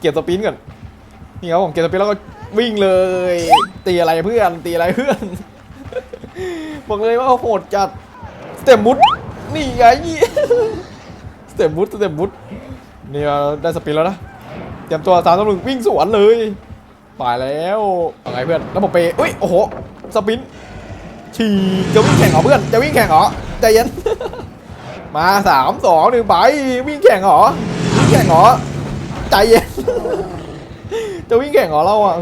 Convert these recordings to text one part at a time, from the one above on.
เก็บสปินก่อนนี่ครับผมเก็บสปินแล้วก็วิ่งเลย ตีอะไรเพื่อนตีอะไรเพื่อนบอกเลยว่าโหดจัดสเต็ปมุดนี่ไงสเต็ปมุดสเต็ปมุดนี่เราได้สปินแล้วนะเตรียมตัวสามต่อหนึ่งวิ่งสวนเลยตายแล้วอาไงเพื่อนแล้วผมไปอุ้ยโอ้โหสปินฉีจะวิ่งแข่งเหรอเพื่อนจะวิ่งแข่งเหรอใจเย็นมาสามสองหนึ่งไปวิ่งแข่งเหรอวิ่งแข่งเหรอ ใจเย็น จะวิ่งแข่งเหรอเราอะ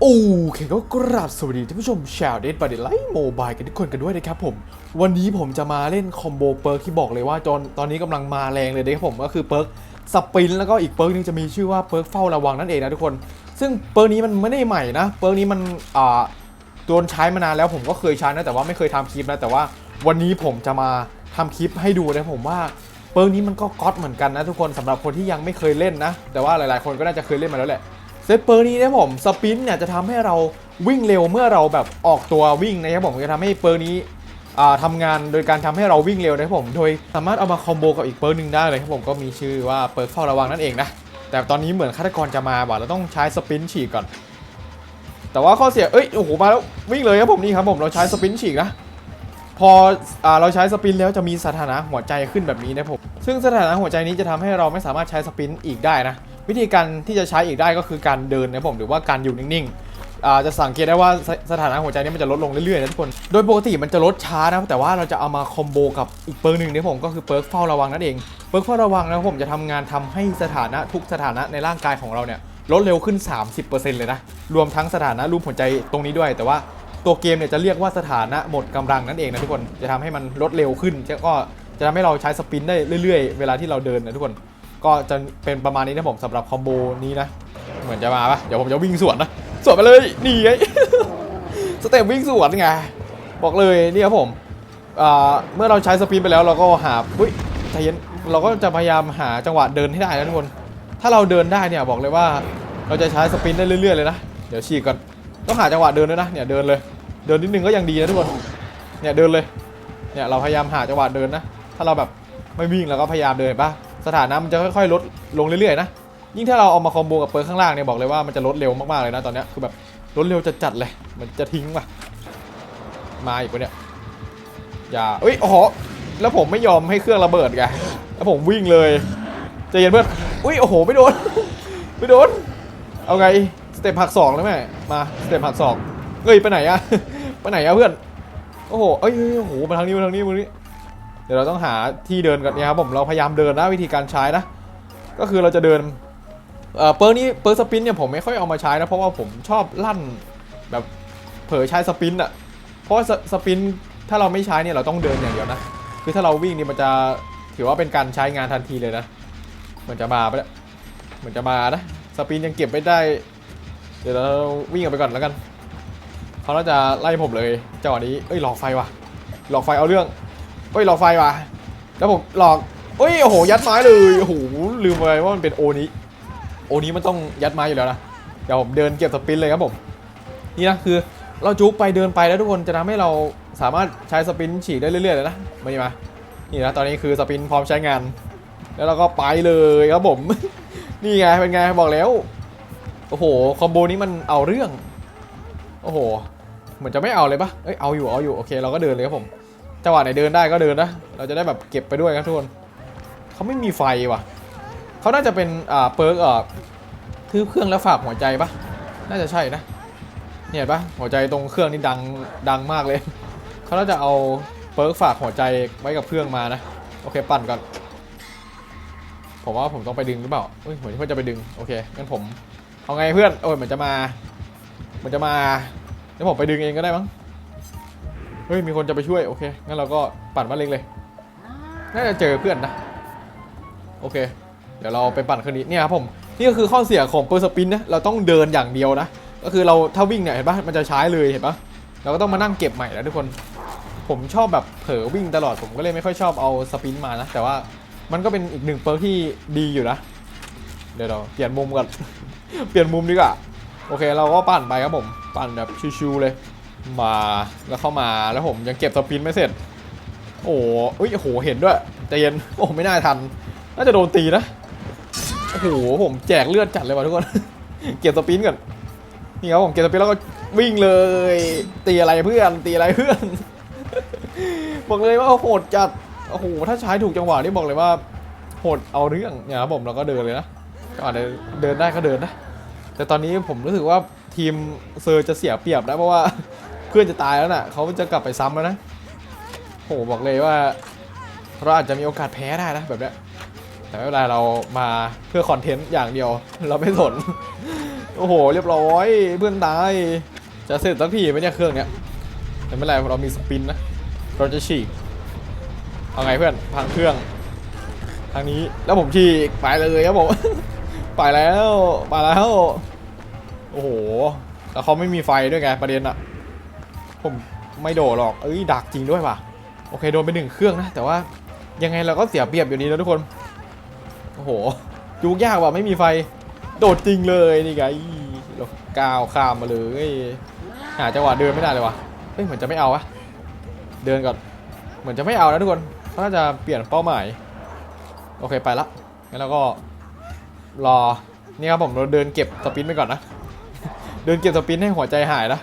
โอเคก็กราบสวัสดีท่านผู้ชมชาวเดนบัตไลท์โมบายกันทุกคนกันด้วยนะครับผม วันนี้ผมจะมาเล่นคอมโบเปิร์กที่บอกเลยว่าจนตอนนี้กำลังมาแรงเลยนะครับผมก็คือเปิร์กสปรินแล้วก็อีกเปิร์กนึงจะมีชื่อว่าเปิร์กเฝ้าระวังนั่นเองนะทุกคน ซึ่งเปิร์กนี้มันไม่ได้ใหม่นะเปิร์กนี้มันอ่าโดนใช้มานานแล้วผมก็เคยใช้นะแต่ว่าไม่เคยทำคลิปนะแต่ว่าวันนี้ผมจะมาทำคลิปให้ดูนะผมว่า เปิร์กนี้มันก็ก๊อตเหมือนกันนะทุกคนสำหรับคนที่ยังไม่เคยเล่นนะ แต่ว่าหลายๆ คนก็น่าจะเคยเล่นมาแล้วแหละเซตเปอร์นี้นะผมสปินเนี่ยจะทำให้เราวิ่งเร็วเมื่อเราแบบออกตัววิ่งนะครับผมจะทำให้เปอร์นี้อ่าทำงานโดยการทำให้เราวิ่งเร็วนะครับผมโดยสามารถเอามาคอมโบกับอีกเปอร์หนึ่งได้เลยครับผมก็มีชื่อว่าเปอร์เฝ้าระวังนั่นเองนะแต่ตอนนี้เหมือนฆาตกรจะมาว่ะเราต้องใช้สปินฉีกก่อน แต่ว่าข้อเสียเอ้ยโอ้โหมาแล้ววิ่งเลยครับผมนี่ครับผมเราใช้สปินฉีกนะ พออเราใช้สปินแล้วจะมีสถานะหัวใจขึ้นแบบนี้นะผม ซึ่งสถานะหัวใจนี้จะทำให้เราไม่สามารถใช้สปินอีกได้นะ วิธีการที่จะใช้อีกได้ก็คือการเดินนะผมหรือว่าการอยู่นิ่งๆจะสังเกตได้ว่าสสถานะหัวใจนี้มันจะลดลงเรื่อยๆนะทุกคน โดยปกติมันจะลดช้านะแต่ว่าเราจะเอามาคอมโบกับอีกเปิร์กหนึ่งนะผมก็คือเปิร์กเฝ้าระวังนั่นเองเปิร์กเฝ้าระวังนะผมจะทำงานทำให้สถานะทุกสถานะในร่างกายของเราเนี่ยลดเร็วขึ้น 30%เลยนะ รวมทั้งสถานะรูปหัวใจตรงนี้ด้วย แต่ว่า ตัวเกมเนี่ยจะเรียกว่าสถานะหมดกำลังนั่นเองนะทุกคนจะทำให้มันลดเร็วขึ้นแล้วก็จะทำให้เราใช้สปินได้เรื่อยๆ เวลาที่เราเดินนะทุกคน ก็จะเป็นประมาณนี้นะผมสำหรับคอมโบนี้นะ เหมือนจะมาปะเดี๋ยวผมจะวิ่งสวนนะสวนไปเลยนี่ไงสเต็ปวิ่งสวนไงบอกเลยนี่ครับผมเมื่อเราใช้สปินไปแล้วเราก็หาอุ้ยใจเย็นเราก็จะพยายามหาจังหวะเดินให้ได้นะทุกคน ถ้าเราเดินได้เนี่ยบอกเลยว่าเราจะใช้สปินได้เรื่อยๆเลยนะ เดี๋ยวฉีกก่อนต้องหาจังหวะเดินด้วยนะเนี่ยเดินเลย เดินนิดนึงก็ยังดีนะทุกคน เนี่ยเดินเลย เนี่ยเราพยายามหาจังหวะเดินนะ ถ้าเราแบบไม่วิ่งเราก็พยายามเดินเห็นปะสถานะมันจะค่อยๆลดลงเรื่อยๆนะ ยิ่งถ้าเราเอามาคอมโบกับเปิร์ข้างล่างเนี่ยบอกเลยว่ามันจะลดเร็วมากๆเลยนะตอนนี้คือแบบลดเร็วจะจัดเลย มันจะทิ้งว่ะ มาอีกวะเนี่ย อย่าเอ้ยโอ้โหแล้วผมไม่ยอมให้เครื่องระเบิดไง แล้วผมวิ่งเลยใจเย็นเพื่อนอุ้ยโอ้โหไม่โดน ไม่โดน เอาไง สเต็ปผักสองเลยแม่มาสเต็ปผักสอง เอ้ยไปไหนอะไปไหนอะเพื่อนโอ้โหเอ้ยโอ้โหมาทางนี้มาทางนี้มาทางนี้ เดี๋ยวเราต้องหาที่เดินก่อนนี่ยครับผมเราพยายามเดินนะวิธีการใช้นะ ก็คือเราจะเดินเอ่อเปิร์นี้เปิร์สปินเนี่ยผมไม่ค่อยเอามาใช้นะเพราะว่าผมชอบลั่นแบบเผลอใช้สปินอะเพราะสสปินถ้าเราไม่ใช้เนี่ยเราต้องเดินอย่างเดียวนะคือถ้าเราวิ่งนี่มันจะถือว่าเป็นการใช้งานทันทีเลยนะเหมันจะมาไปแล้วเหมือนจะมานะสปินยังเก็บไม่ได้ เดี๋ยวเราวิ่งออกไปก่อนแล้วกัน เขาน่าจะไล่ผมเลยจังหวะนี้เอ้ยหลอกไฟว่ะ หลอกไฟเอาเรื่องเอ้ยหลอกไฟว่ะแล้วผมหลอกเอ้ยโอ้โหยัดไม้เลยโอ้โหลืมไปว่ามันเป็นโอนี้โอนี้มันต้องยัดไม้อยู่แล้วนะเดี๋ยวผมเดินเก็บสปินเลยครับผมนี่นะคือเราจุกไปเดินไปแล้วทุกคนจะทำให้เราสามารถใช้สปินฉีกได้เรื่อยๆเลยนะมานี่มานี่นะตอนนี้คือสปินพร้อมใช้งาน แล้วเราก็ไปเลยครับผม นี่ไงเป็นไงบอกแล้วโอ้โหคอมโบนี้มันเอาเรื่องโอ้โหเห มือนจะไม่เอาเลยปะเอ้ยเอาอยู่เอาอยู่โอเคเราก็เดินเลยครับผมจังหวะไหนเดินได้ก็เดินนะเราจะได้แบบเก็บไปด้วยครับทุกคนเขาไม่มีไฟว่ะเขาน่าจะเป็นอ่าเปิร์กอ่าทืบเครื่องแล้วฝากหัวใจปะน่าจะใช่นะเนี่ยปะหัวใจตรงเครื่องนี่ดังดังมากเลยเขาน่าจะเอาเปิร์กฝากหัวใจไว้กับเครื่องมานะโอเคปั่นก่อนผมว่าผมต้องไปดึงหรือเปล่าเฮ้ยเหมือนเพื่อนจะไปดึงโอเคงั้นผมเอาไงเพื่อนโอ้ยเหมือนจะมาเหมือนจะมา เดี๋ยวผมไปดึงเองก็ได้มั้ง เฮ้ย มีคนจะไปช่วย โอเค งั้นเราก็ปั่นมาเล็งเลย น่าจะเจอเพื่อนนะ โอเค เดี๋ยวเราไปปั่นคืนนี้เนี่ยครับผม นี่ก็คือข้อเสียของเปอร์สปินนะ เราต้องเดินอย่างเดียวนะ ก็คือเราถ้าวิ่งเนี่ยเห็นปะมันจะใช้เลยเห็นปะเราก็ต้องมานั่งเก็บใหม่แล้วทุกคน ผมชอบแบบเผลอวิ่งตลอด ผมก็เลยไม่ค่อยชอบเอาสปินมานะ แต่ว่ามันก็เป็นอีกหนึ่งเปอร์ที่ดีอยู่นะ เดี๋ยวเราเปลี่ยนมุมก่อนเปลี่ยนมุมดีกว่า โอเคเราก็ปั่นไปครับผม ปั่นแบบชิวๆเลย มาแล้วเข้ามาแล้วผมยังเก็บสปินไม่เสร็จ โอ้โหอุ้ยโอ้โหเห็นด้วยใจเย็นโอ้ไม่น่าทัน น่าจะโดนตีนะโอ้โหผมแจกเลือดจัดเลยว่ะทุกคน เก็บสปินก่อนนี่ครับผมเก็บสปินแล้วก็วิ่งเลย ตีอะไรเพื่อนตีอะไรเพื่อนบอกเลยว่าโหดจัดโอ้โหถ้าใช้ถูกจังหวะนี่บอกเลยว่าโหดเอาเรื่องเนี่ยครับผมเราก็เดินเลยนะก็อาจจะเดินได้ก็เดินนะ แต่ตอนนี้ผมรู้สึกว่าทีมเซอร์จะเสียเปรียบนะเพราะว่าเพื่อนจะตายแล้วน่ะเขาจะกลับไปซ้ำแล้วนะโหบอกเลยว่าเราอาจจะมีโอกาสแพ้ได้นะแบบนี้แต่ไม่เป็นไรเรามาเพื่อคอนเทนต์อย่างเดียว เราไม่สนโอ้โห เรียบร้อยเพื่อนตายจะเสร็จสักทีไหมเนี่ยเครื่องเนี้ยแต่ไม่เป็นไรเรามีสปินนะเราจะฉีกเอาไงเพื่อนพังเครื่องทางนี้แล้วผมฉีกไปเลยครับผม ไปแล้วไปแล้ว โอ้โหแล้วเขาไม่มีไฟด้วยไงประเด็นอะผมไม่โดดหรอกเอ้ยดักจริงด้วยว่ะโอเคโดนไปหนึ่งเครื่องนะ แต่ว่ายังไงเราก็เสียเปรียบอยู่ดีนะทุกคนโอ้โหจูกยากว่ะไม่มีไฟ โดดจริงเลยนี่ไงเราก้าวข้ามมาเลยหาจังหวะเดินไม่ได้เลยว่ะเฮ้ยเหมือนจะไม่เอาวะเดินก่อนเหมือนจะไม่เอานะทุกคนเขาน่าจะเปลี่ยนเป้าหมาย โอเคไปละงั้นเราก็ รอ นี่ครับผมเราเดินเก็บสปินไปก่อนนะ เดินเก็บสปินให้หัวใจหายนะ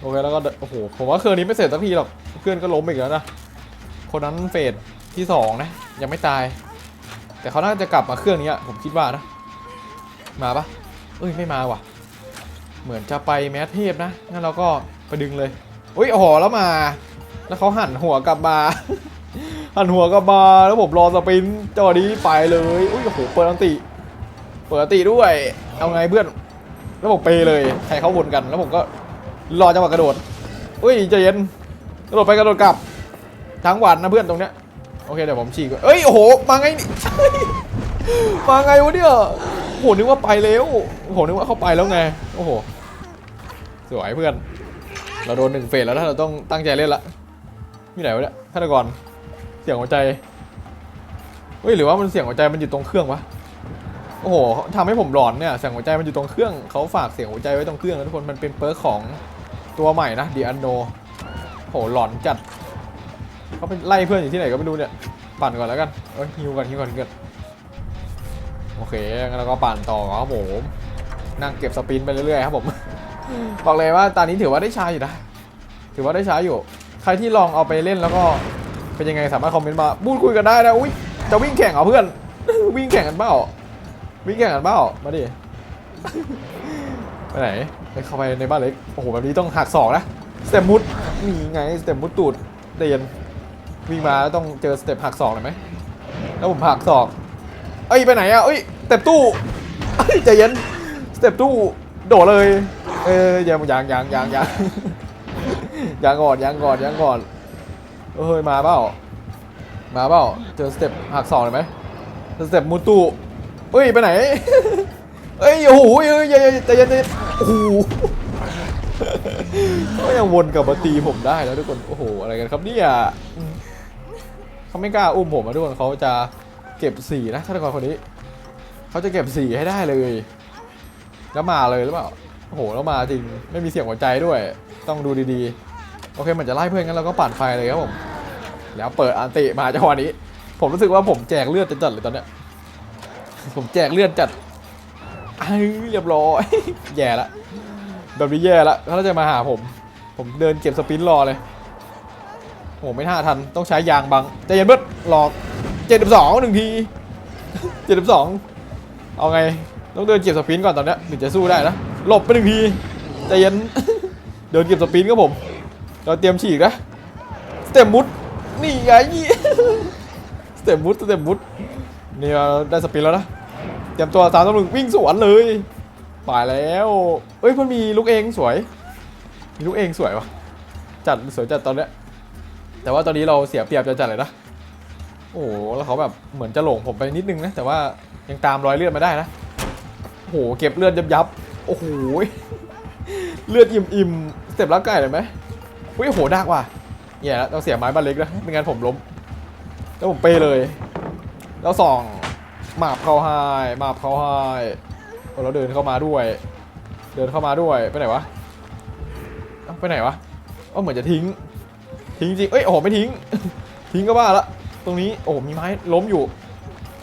โอเคแล้วก็ โอ้โห ผมว่าเครื่องนี้ไม่เสร็จสักทีหรอก เพื่อนก็ล้มอีกแล้วนะ คนนั้นเฟสที่สองนะ ยังไม่ตาย แต่เขาน่าจะกลับมาเครื่องนี้อะผมคิดว่านะ มาปะเอ้ยไม่มาว่ะ เหมือนจะไปแมสเทพนะ งั้นเราก็ไปดึงเลยอุ้ยโอ้โหแล้วมา แล้วเขาหันหัวกลับมาหันหัวกลับมาแล้วผมรอสปินจังหวะนี้ไปเลยอุ้ยโอ้โหเปิดอันติ เปิดติด้วย เอาไงเพื่อนแล้วผมเปเลยใครเขาวนกันแล้วผมก็รอจังหวะกระโดดอุ้ยใจเย็นกระโดดไปกระโดดกลับทั้งวันนะเพื่อนตรงเนี้ยโอเคเดี๋ยวผมฉีกเอ้ยโอ้โหมาไงนี่มาไงวะเนี่ยโอ้โหนึกว่าไปแล้วโอ้โหนึกว่าเข้าไปแล้วไงโอ้โหสวยเพื่อน เราโดนหนึ่งเฟสแล้วถ้าเราต้องตั้งใจเล่นละมีไหนวะเนี่ยฆาตกรเสียงหัวใจเฮ้ยหรือว่ามันเสียงหัวใจมันอยู่ตรงเครื่องวะ โอ้โหทำให้ผมหลอนเนี่ยเสียงหัวใจมันอยู่ตรงเครื่องเขาฝากเสียงหัวใจไว้ตรงเครื่องนะทุกคนมันเป็นเปิร์กของตัวใหม่นะดีอันโนโหหลอนจัดเขาไปไล่เพื่อนอยู่ที่ไหนก็ไม่รู้เนี่ยปั่นก่อนแล้วกันเอ้ยฮิวก่อนฮิวก่อนฮิวก่อนโอเคงั้นเราก็ปั่นต่อครับผมนั่งเก็บสปินไปเรื่อยๆครับผมบอกเลยว่าตอนนี้ถือว่าได้ใช้อยู่นะถือว่าได้ใช้อยู่ ใครที่ลองเอาไปเล่นแล้วก็เป็นยังไงสามารถคอมเมนต์มาพูดคุยกันได้นะอุ้ยจะวิ่งแข่งเหรอเพื่อน วิ่งแข่งกันเปล่า วิ่งแข่งกันเปล่ามาดิ ไปไหนไปเข้าไปในบ้านเล็ก โอ้โห แบบนี้ต้องหักศอกนะสเต็ปมุดนี่ไงสเต็ปมุดตูดเดียนวิ่งมาแล้วต้องเจอสเต็ปหักศอกเลยไหมแล้วผมหักศอก เอ้ยไปไหนอะเอ้ยสเต็ปตู้เอ้ยใจเย็นสเต็ปตู้โดดเลย เอ้ยยังยังยังยังยังยังก่อนยังก่อนยังก่อนเอ้ยมาเปล่ามาเปล่าเจอสเต็ปหักศอกเลยไหมสเต็ปมูตู้ เอ้ย ไปไหน เอ้ย โอ้โหเอ้ยใจเย็นใจเย็นใจเย็นโอ้โหก็ยังวนกลับมาตีผมได้แล้วทุกคน โอ้โห อะไรกันครับเนี่ยอืมเขาไม่กล้าอุ้มผมนะทุกคนเขาจะเก็บสีนะฆาตกรคนนี้ เขาจะเก็บสีให้ได้เลย แล้วมาเลยหรือเปล่า โอ้โห แล้วมาจริง ไม่มีเสียงหัวใจด้วย ต้องดูดีๆ โอเค มันจะไล่เพื่อนกันเราก็ปั่นไฟเลยครับผม แล้วเปิดอันติมาจังหวะนี้ ผมรู้สึกว่าผมแจกเลือดจัดเลยตอนเนี้ย ผมแจกเลือดจัดเรียบร้อย แย่ละแบบนี้แย่ละเขาจะมาหาผม ผมเดินเก็บสปินรอเลยโอ้โหไม่น่าทัน ต้องใช้ยางบังใจเย็นเบิดหลอกเจ็ดสิบสองหนึ่งทีเจ็ดสิบสองเอาไง ต้องเดินเก็บสปินก่อนตอนเนี้ยถึงจะสู้ได้นะ หลบไปหนึ่งทีใจเย็น เดินเก็บสปินครับผม เราเตรียมฉีกนะสเต็มมุด นี่ไงสเต็มมุดสเต็มมุด นี่เราได้สปินแล้วนะ เตรียมตัวสามต่อหนึ่งวิ่งสวนเลยไปแล้วเอ้ยมันมีลูกเองสวย มีลูกเองสวยวะจัดสวยจัดตอนเนี้ย แต่ว่าตอนนี้เราเสียเปรียบจะจัดเลยนะ โอ้โหแล้วเขาแบบเหมือนจะหลงผมไปนิดนึงนะ แต่ว่ายังตามรอยเลือดมาได้นะ โอ้โหเก็บเลือดยับยับ โอ้โหเลือดอิ่มอิ่มๆสเต็ปลักไก่เลยไหมอุ้ยโหดักว่ะแย่แล้วต้องเสียไม้บ้านเล็กนะไม่งั้นผมล้มแล้วผมเปเลย แล้วส่องหมาบเขาไฮหมาบเขาไฮเราเดินเข้ามาด้วย เดินเข้ามาด้วยไปไหนวะไปไหนวะเอ้าเหมือนจะทิ้ง ทิ้งจริงเอ้ยโอ้โหไม่ทิ้ง ทิ้งก็บ้าละตรงนี้โอ้โหมีไม้ล้มอยู่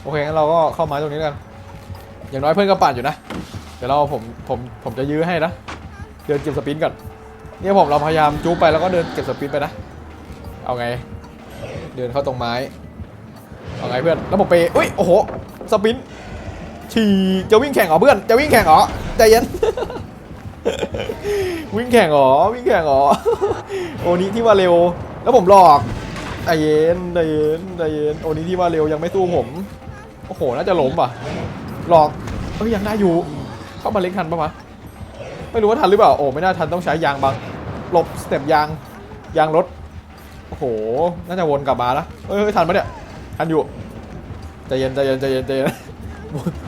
โอเคงั้นเราก็เข้าไม้ตรงนี้กัน อย่างน้อยเพื่อนก็ปั่นอยู่นะ เดี๋ยวเราผมผมผมจะยื้อให้นะ เดินเก็บสปินก่อนเนี่ยผมเราพยายามจูบไปแล้วก็เดินเก็บสปินไปนะ เอาไง เดินเข้าตรงไม้ เอาไงเพื่อนแล้วผมไปอุ้ยโอ้โหสปินฉีจะวิ่งแข่งเหรอเพื่อนจะวิ่งแข่งเหรอใจเย็นวิ่งแข่งเหรอวิ่งแข่งเหรอโอนี้ที่ว่าเร็ว แล้วผมหลอกใจเย็นใจเย็นใจเย็นโอนี้ที่ว่าเร็วยังไม่สู้ผมโอ้โหน่าจะล้มป่ะหลอกเอ้ยยังได้อยู่ เข้ามาเล็กทันปะวะไม่รู้ว่าทันหรือเปล่าโอ้ไม่น่าทันต้องใช้ยางบังหลบสเต็ปยางยางรถโอ้โหน่าจะวนกลับมาล้วเอ้ยเฮ้ยทันปะเนี่ย ทันอยู่ใจเย็นใจเย็นใจเย็นใจเย็น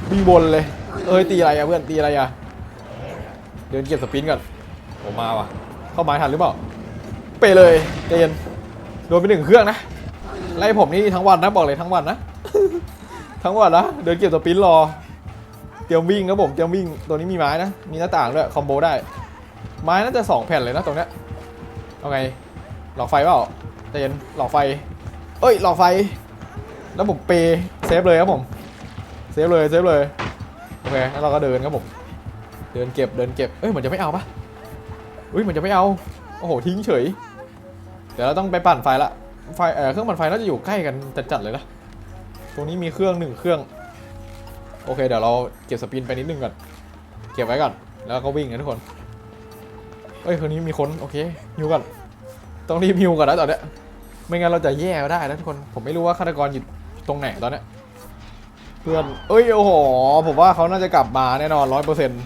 วิ่งวนเลย เอ้ยตีอะไรอะเพื่อนตีอะไรอะเดินเก็บสปินก่อนผมมาว่ะ เข้าไม้ทันหรือเปล่าเปเลยใจเย็นโดนไปหนึ่งเครื่องนะไล่ผมนี่ทั้งวันนะบอกเลยทั้งวันนะทั้งวันนะเดินเก็บสปินรอเตรียมวิ่งครับผมเตรียมวิ่งตัวนี้มีไม้นะมีหน้าต่างด้วยคอมโบได้ ไม้น่าจะสองแผ่นเลยนะตรงเนี้ยเอาไงหลอกไฟเปล่าใจเย็นหลอกไฟ เอ้ยหลอกไฟ แล้วผมเปย์เซฟเลยครับผมเซฟเลยเซฟเลยโอเคแล้วเราก็เดินครับผมเดินเก็บเดินเก็บเอ้ยเหมือนจะไม่เอาปะอุ้ยเหมือนจะไม่เอาโอ้โหทิ้งเฉยเดี๋ยวเราต้องไปปั่นไฟละไฟเออเครื่องปั่นไฟน่าจะอยู่ใกล้กันจัดๆเลยนะตรงนี้มีเครื่องหนึ่งเครื่องโอเคเดี๋ยวเราเก็บสปินไปนิดนึงก่อนเก็บไว้ก่อนแล้วก็วิ่งนะทุกคนเอ้ยคนนี้มีคนโอเคฮิวก่อนต้องรีบฮิวก่อนนะตอนเนี้ยไม่งั้นเราจะแย่ก็ได้นะทุกคนผมไม่รู้ว่าฆาตกรอยู่ ตรงไหนตอนเนี้ยเพื่อนเอ้ยโอ้โหผมว่าเขาน่าจะกลับมาแน่นอนร้อยเปอร์เซ็นต์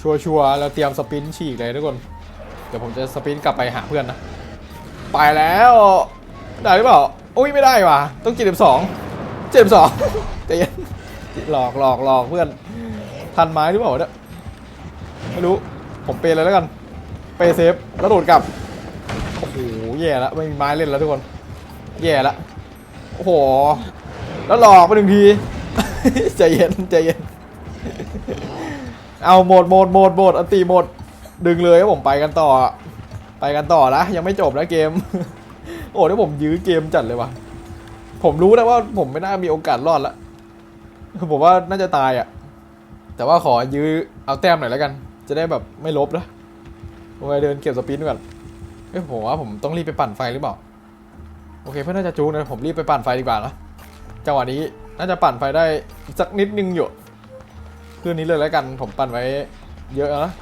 ชัวร์ชัวร์ๆแล้วเตรียมสปินฉีกเลยทุกคนเดี๋ยวผมจะสปินกลับไปหาเพื่อนนะไปแล้วได้หรือเปล่าอุ้ยไม่ได้ว่ะต้องเจ็ดสองเจ็ดสองใจเย็นหลอกหลอกหลอกเพื่อนทันไม้หรือเปล่าเนี่ยไม่รู้ผมเปย์เลยแล้วกันเปย์เซฟแล้วโดดกลับโอ้โหแย่แล้วไม่มีไม้เล่นแล้วทุกคนแย่แล้ว โอ้โห แล้วหลอกไปหนึ่งที ใจเย็นใจเย็น เอาหมดหมดหมดหมดอันตีหมด ดึงเลยครับผมไปกันต่อ ไปกันต่อนะยังไม่จบนะเกม โอ้เดี๋ยวผมยื้อเกมจัดเลยว่ะ ผมรู้นะว่าผมไม่น่ามีโอกาสรอดละ ผมว่าน่าจะตายอะ แต่ว่าขอยื้อเอาแต้มหน่อยแล้วกัน จะได้แบบไม่ลบนะผมไปเดินเก็บสปินก่อนเอ้ยผมว่าผมต้องรีบไปปั่นไฟหรือเปล่า โอเคเพื่อนน่าจะจูนนะผมรีบไปปั่นไฟดีกว่านะจังหวะนี้น่าจะปั่นไฟได้สักนิดนึงอยู่คืนนี้เลยแล้วกันผมปั่นไว้เยอะนะ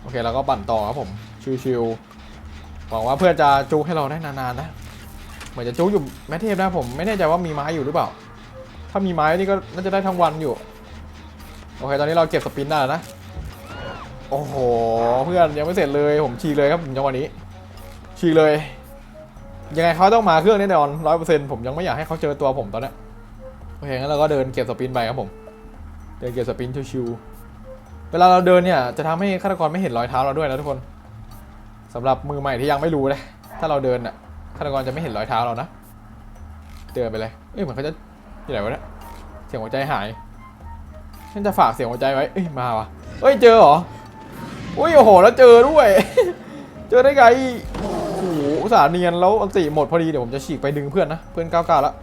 โอเคเราก็ปั่นต่อครับผมชิวๆหวังว่าเพื่อนจะจูให้เราได้นานๆนะเหมือนจะจูอยู่แมทเทพนะผมไม่แน่ใจว่ามีไม้อยู่หรือเปล่า ถ้ามีไม้นี่ก็น่าจะได้ทั้งวันอยู่โอเคตอนนี้เราเก็บสปินได้แล้วนะโอ้โหเพื่อนยังไม่เสร็จเลยผมฉีกเลยครับจังหวะนี้ฉีกเลย ยังไงเขาต้องมาเครื่องแน่นอนร้อยเปอร์เซ็นต์ผมยังไม่อยากให้เขาเจอตัวผมตอนนี้โอเคงั้นเราก็เดินเก็บสปินไปครับผม เดินเก็บสปินชิวๆเวลาเราเดินเนี่ยจะทำให้ฆาตกรไม่เห็นรอยเท้าเราด้วยนะทุกคนสำหรับมือใหม่ที่ยังไม่รู้เลย ถ้าเราเดินน่ะฆาตกรจะไม่เห็นรอยเท้าเรานะเดินไปเลยเอ้ยเหมือนเขาจะที่ไหนวะเนี่ยเสียงหัวใจหายฉันจะฝากเสียงหัวใจไว้เอ้ยมาวะเอ้ยเจอเหรออุ้ยโอ้โหแล้วเจอด้วย เจอได้ไงโอ้โห อุตส่าห์เนียนแล้วอันติหมดพอดีเดี๋ยวผมจะฉีกไปดึงเพื่อนนะเพื่อนก้าวก้าแล้ว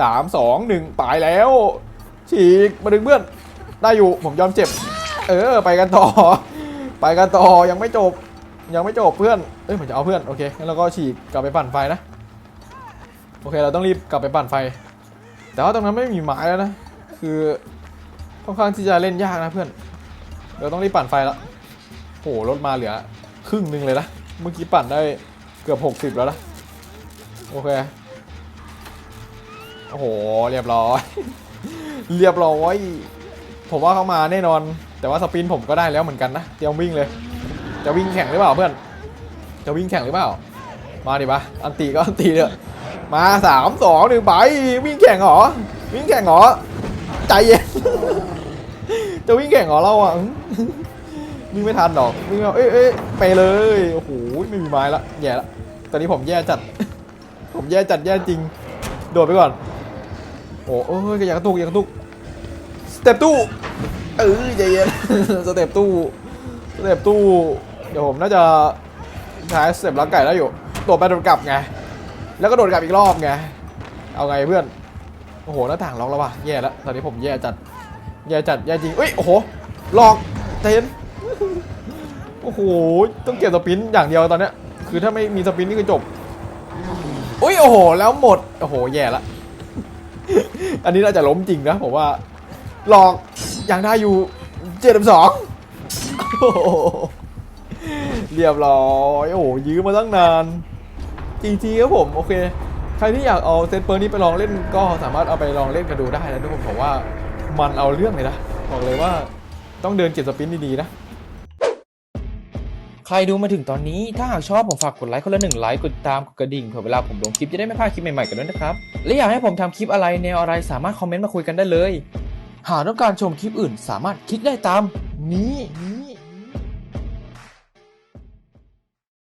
สามสองหนึ่งปายแล้ว ฉีกมาดึงเพื่อน ได้อยู่ผมยอมเจ็บ เออไปกันต่อ ไปกันต่อยังไม่จบ ยังไม่จบเพื่อนเอ้ยผมจะเอาเพื่อนโอเคงั้นเราก็ฉีกกลับไปปั่นไฟนะโอเคเราต้องรีบกลับไปปั่นไฟ แต่ว่าตรงนั้นไม่มีไม้แล้วนะคือค่อนข้างที่จะเล่นยากนะเพื่อนเราต้องรีบปั่นไฟแล้วโอ้โหรถมาเหลือ ครึ่งหนึ่งเลยนะเมื่อกี้ปั่นได้ กือบ 60 แล้วนะ โอเค โอ้โห เรียบร้อย เรียบร้อย ผมว่าเขามาแน่นอน แต่ว่าสปินผมก็ได้แล้วเหมือนกันนะ เตรียมวิ่งเลย จะวิ่งแข่งหรือเปล่าเพื่อน จะวิ่งแข่งหรือเปล่า มาดิปะอันตีก็อันตีเถอะมาสามสองหนึ่งไป วิ่งแข่งเหรอ วิ่งแข่งเหรอ ใจเย็น จะวิ่งแข่งเหรอเราอะวิ่งไม่ทันหรอกวิ่งเอาเอ้ยเอ้ยไปเลย โอ้โห ไม่มีไม้ละ แย่ละ ตอนนี้ผมแย่จัด ผมแย่จัดแย่จริง โดดไปก่อน โอ้เอ้ยอย่ากระตุกอย่ากระตุก สเต็ปตู้ เออใจเย็นสเต็ปตู้ สเต็ปตู้ เดี๋ยวผมน่าจะใช้สเต็ปลักไก่ได้วอยู่ โดดไปโดดกลับไง แล้วก็โดดกลับอีกรอบไง เอาไงเพื่อน โอ้โหหน้าต่างล็อกแล้วว่ะ แย่แล้ว ตอนนี้ผมแย่จัด แย่จัดแย่จริงเอ้ย โอ้โห หลอกเต้นโอ้โห ต้องเก็บสปินอย่างเดียวตอนเนี้ย คือถ้าไม่มีสปินนี่คือจบ อุ้ยโอ้โห แล้วหมด โอ้โห แย่ละ อันนี้น่าจะล้มจริงนะผมว่า หลอกอย่างได้อยู่เจ็ดสองเรียบร้อยโอ้โหยื้อมาตั้งนานจริงๆครับผมโอเค ใครที่อยากเอาเซตเปิร์นี้ไปลองเล่นก็สามารถเอาไปลองเล่นกันดูได้นะทุกคนผมว่ามันเอาเรื่องเลยนะบอกเลยว่าต้องเดินเก็บสปินดีๆนะ ใครดูมาถึงตอนนี้ถ้าหากชอบผมฝากกดไลค์คนละหนึ่งไลค์กดติดตามกดกระดิ่งเผื่อเวลาผมลงคลิปจะได้ไม่พลาดคลิปใหม่ๆกันด้วยนะครับ และอยากให้ผมทำคลิปอะไรแนวอะไรสามารถคอมเมนต์มาคุยกันได้เลย หากต้องการชมคลิปอื่นสามารถคลิกได้ตามนี้นี้